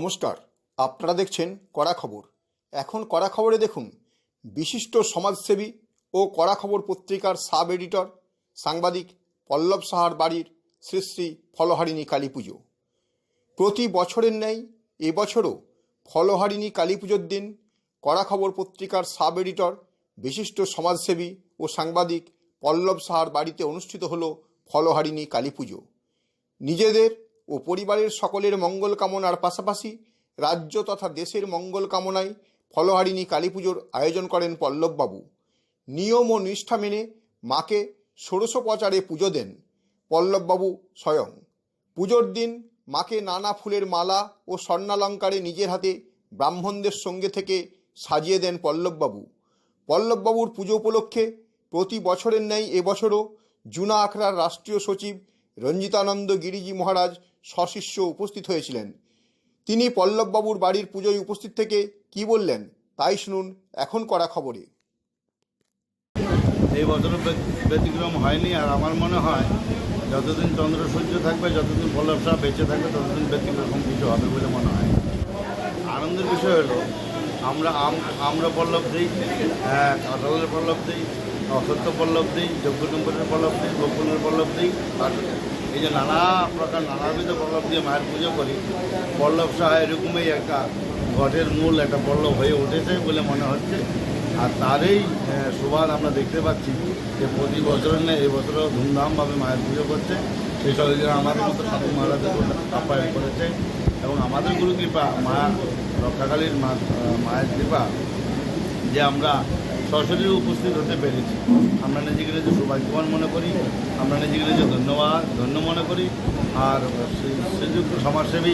নমস্কার, আপনারা দেখছেন কড়া খবর। এখন কড়া খবরে দেখুন, বিশিষ্ট সমাজসেবী ও কড়া খবর পত্রিকার সাব এডিটর, সাংবাদিক পল্লব সাহার বাড়ির শ্রী শ্রী ফলহারিণী কালী পুজো। প্রতি বছরের ন্যায় এবছরও ফলহারিণী কালী পুজোর দিন কড়া খবর পত্রিকার সাব এডিটর, বিশিষ্ট সমাজসেবী ও সাংবাদিক পল্লব সাহার বাড়িতে অনুষ্ঠিত হল ফলহারিণী কালী পুজো। নিজেদের ও পরিবারের সকলের মঙ্গল কামনার পাশাপাশি রাজ্য তথা দেশের মঙ্গল কামনায় ফলহারিণী কালী পুজোর আয়োজন করেন পল্লববাবু। নিয়ম ও নিষ্ঠা মেনে মাকে ষোড়শোপচারে পুজো দেন পল্লববাবু স্বয়ং। পুজোর দিন মাকে নানা ফুলের মালা ও স্বর্ণালঙ্কারে নিজের হাতে ব্রাহ্মণদের সঙ্গে থেকে সাজিয়ে দেন পল্লববাবু। পল্লববাবুর পুজো উপলক্ষে প্রতি বছরের ন্যায় এবছরও জুনা আখড়ার রাষ্ট্রীয় সচিব রঞ্জিতানন্দ গিরিজি মহারাজ সশিষ্য উপস্থিত হয়েছিলেন। তিনি পল্লববাবুর বাড়ির পুজোয় উপস্থিত থেকে কি বললেন তাই শুনুন এখন করা খবরে। এই বছর ব্যতিক্রম হয়নি আর আমার মনে হয় যতদিন চন্দ্র সূর্য থাকবে যতদিন পল্লব পল্লবসা বেঁচে থাকবে ততদিন ব্যতিক্রম কিছু হবে বলে মনে হয়। আনন্দের বিষয় হলো আমরা আম আমরা পল্লব দিই হ্যাঁ, কাঁঠালের পল্লব দিই অসত্য পল্লব দিই যজ্ঞনম্বরের পল্লব দিই গোপনের পল্লব দিই এই যে নানা প্রকার নানাবিধ পল্লব দিয়ে মায়ের পুজো করি, পল্লব সাহা এরকমই একটা ঘটের মূল একটা পল্লব হয়ে উঠেছে বলে মনে হচ্ছে। আর তারই সুবাদ আমরা দেখতে পাচ্ছি যে প্রতি বছরের নেই এবছরও ধুমধামভাবে মায়ের পুজো করছে। সেই সব যে আমাদের মতো সাধু মহারাজের আপ্যায়ন করেছে এবং আমাদের গুরু কৃপা, মা রক্ষাকালীর মায়ের কৃপা যে আমরা সশরীরে উপস্থিত হতে পেরেছি। আমরা নিজেকে যে সৌভাগ্যবান মনে করি, আমরা নিজেকে যে ধন্যবাদ, ধন্য মনে করি। আর শ্রী- শ্রীযুক্ত সমাজসেবী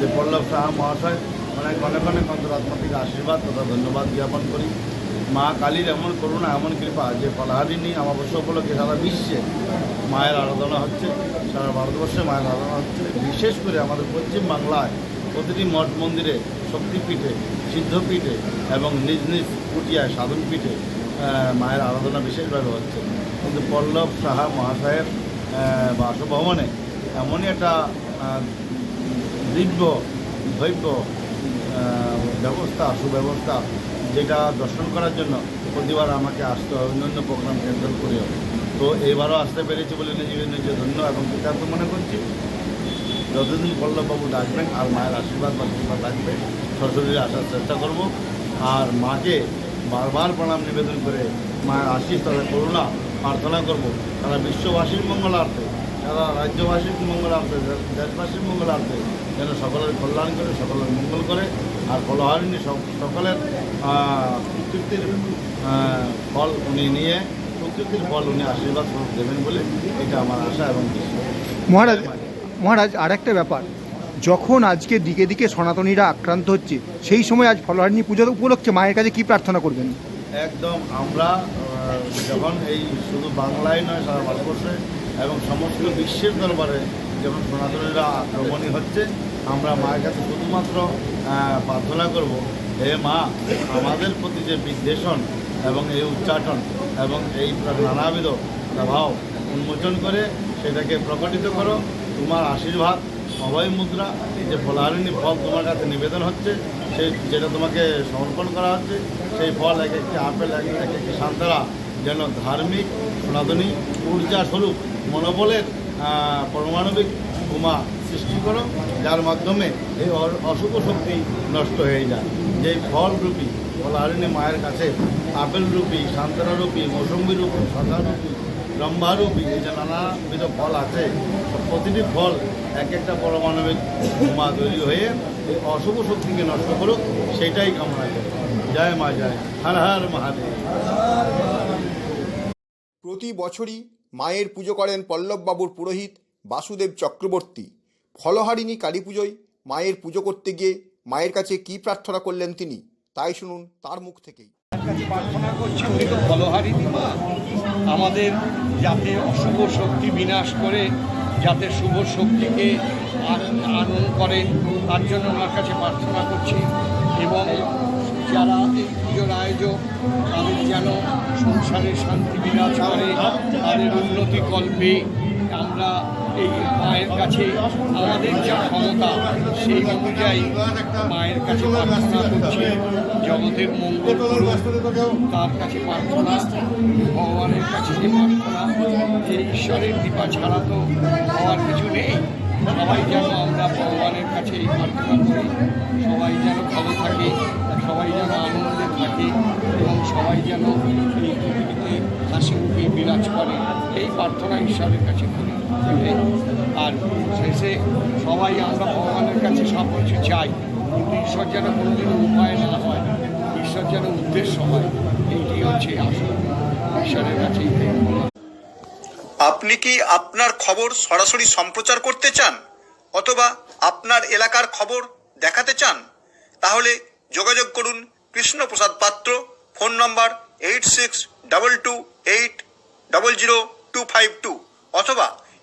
যে পল্লব সাহা মহাশয় অনেক অনেক অনেক অন্তরাত্মা থেকে আশীর্বাদ তথা ধন্যবাদ জ্ঞাপন করি। মা কালীর এমন করুণা, এমন কৃপা যে ফলাহারিণী অমাবস্যা উপলক্ষে সারা বিশ্বে মায়ের আরাধনা হচ্ছে, সারা ভারতবর্ষে মায়ের আরাধনা হচ্ছে। বিশেষ করে আমাদের পশ্চিম বাংলায় প্রতিটি মঠ মন্দিরে শক্তিপীঠে সিদ্ধপীঠে এবং নিজ নিজ কুটিয়ায় সাধন পীঠে মায়ের আরাধনা বিশেষভাবে হচ্ছে। কিন্তু পল্লব সাহা মহাশয়ের বাসভবনে এমনই একটা দিব্য আহ, ব্যবস্থা সুব্যবস্থা যেটা দর্শন করার জন্য প্রতিবার আমাকে আসতে হয় অন্যান্য প্রোগ্রাম ক্যান্সেল করেও। তো এবারও আসতে পেরেছি বলে নিজেকে নিজে ধন্য এবং কৃতার্থ মনে করছি। যতদিন বল্লভবাবু ডাকবেন আর মায়ের আশীর্বাদ বা কৃপা থাকবে সশরীরে আসার চেষ্টা করব। আর মাকে বারবার প্রণাম নিবেদন করে মায়ের আশীষ তাদের করুণা প্রার্থনা করব। তারা বিশ্ববাসীর মঙ্গলার্থে সারা রাজ্যবাসীর মঙ্গলার্থে দেশবাসীর মঙ্গলার্থে যেন সকলের কল্যাণ করে সকলের মঙ্গল করে। আর ফলহারিণী সক- সকলের আহ, কৃতির আহ, ফল উনি নিয়ে প্রকৃতির ফল উনি আশীর্বাদ দেবেন বলে এটা আমার আশা এবং মহারাজ মহারাজ আর একটা ব্যাপার। যখন আজকে দিকে দিকে সনাতনীরা আক্রান্ত হচ্ছে, সেই সময় আজ ফলহারিণী পুজোর উপলক্ষে মায়ের কাছে কি প্রার্থনা করবেন? একদম, আমরা যখন এই শুধু বাংলায় নয়, সারা ভারতবর্ষে এবং সমস্ত বিশ্বের দরবারে যখন সনাতনীরা আক্রমণী হচ্ছে, আমরা মায়ের কাছে শুধুমাত্র প্রার্থনা করব, হে মা, আমাদের প্রতি যে বিদ্বেষণ এবং এই উচ্চাটন এবং এই নানাবিধ প্রভাব উন্মোচন করে সেটাকে প্রকটিত করো তোমার আশীর্বাদ অভয় মুদ্রা যে ফলাহারিণী ফল তোমার কাছে নিবেদন হচ্ছে, সেই যেটা তোমাকে সমর্পণ করা হচ্ছে, সেই ফল এক একটি আপেল, এক এক একটি সান্তারা, যেন ধার্মিক, সনাতনী ঊর্জা স্বরূপ, মনোবলের পারমাণবিক বোমা সৃষ্টি করো, যার মাধ্যমে এই অশুভ শক্তি নষ্ট হয়ে যায়। যেই ফল রূপী ফলহারিণী মায়ের কাছে আপেল রূপী সান্তারা রূপী ব্রহ্মারূপী যে নানাবিধ ফল আছে। প্রতিটি ফল এক একটা পরমাণবিক বোমা তৈরি হয়ে এই অশুভ শক্তিকে নষ্ট করুক সেটাই কামনা করে। জয় মা জয়। হর হর মহাদেব। প্রতি বছরই মায়ের পুজো করেন পল্লববাবুর পুরোহিত বাসুদেব চক্রবর্তী। ফলহারিণী কালী পুজোয় মায়ের পুজো করতে গিয়ে মায়ের কাছে কি প্রার্থনা করলেন তিনি তাই শুনুন তার মুখ থেকেই। প্রার্থনা করছি উনি তো ফলহারিণী মা। আমাদের যাতে অশুভ শক্তি বিনাশ করে, যাতে শুভ শক্তিকে আনন্দ করে, তার জন্য ওনার কাছে প্রার্থনা করছি। এবং যারা এই পুজোর আয়োজক, তাদের যেন সংসারে শান্তি বিনাশ করে, তাদের উন্নতি কল্পে আমরা এই মায়ের কাছে আমাদের যা ক্ষমতা, সেই অনুযায়ী মায়ের কাছে প্রার্থনা করছি। জগতের মঙ্গল তার কাছে প্রার্থনা, ভগবানের কাছে যে প্রার্থনা, যে ঈশ্বরের কৃপা ছাড়া তো হওয়ার কিছু নেই। সবাই যেন আমরা ভগবানের কাছে এই প্রার্থনা করি। সবাই যেন ভালো থাকে, সবাই যেন আনন্দে থাকে এবং সবাই যেন এই পৃথিবীতে হাসি মুখে বিরাজ করে। এই প্রার্থনা ঈশ্বরের কাছে করি। আর শেষে সবাই আমরা ভগবানের কাছে সব কিছু চাই। কিন্তু ঈশ্বর যেন কোনোদিন উপায় না হয়, ঈশ্বর যেন উদ্দেশ্য হয় এইটি হচ্ছে আসল ঈশ্বরের কাছে আপনি কি আপনার খবর সরাসরি সম্প্রচার করতে চান? অথবা আপনার এলাকার খবর দেখাতে চান? তাহলে যোগাযোগ করুন Krishnaprasad Patra, phone number eight six double two eight double zero two five two, অথবা